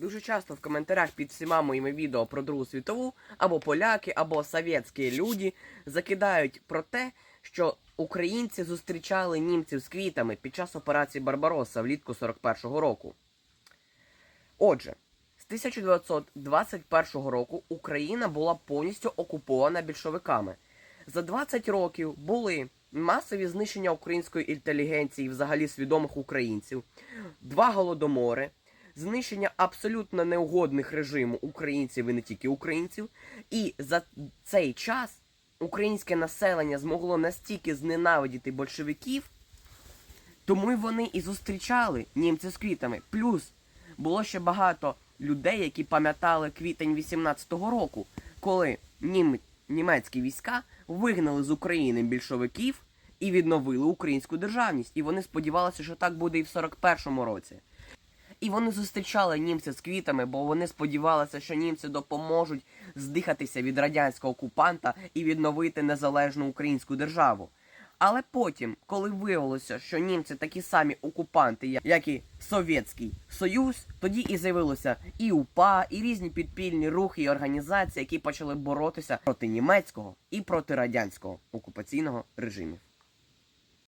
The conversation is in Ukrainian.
Дуже часто в коментарях під всіма моїми відео про Другу світову або поляки, або совєтські люди закидають про те, що українці зустрічали німців з квітами під час операції Барбаросса влітку 41-го року. Отже, з 1921 року Україна була повністю окупована більшовиками. За 20 років були масові знищення української інтелігенції, взагалі свідомих українців, два голодомори, знищення абсолютно неугодних режиму українців і не тільки українців. І за цей час українське населення змогло настільки зненавидіти большевиків, тому й вони і зустрічали німців з квітами. Плюс було ще багато людей, які пам'ятали квітень 18-го року, коли нім... німецькі війська вигнали з України більшовиків і відновили українську державність. І вони сподівалися, що так буде і в 41-му році. І вони зустрічали німців з квітами, бо вони сподівалися, що німці допоможуть здихатися від радянського окупанта і відновити незалежну українську державу. Але потім, коли виявилося, що німці такі самі окупанти, як і Совєтський Союз, тоді і з'явилося і УПА, і різні підпільні рухи і організації, які почали боротися проти німецького і проти радянського окупаційного режимів.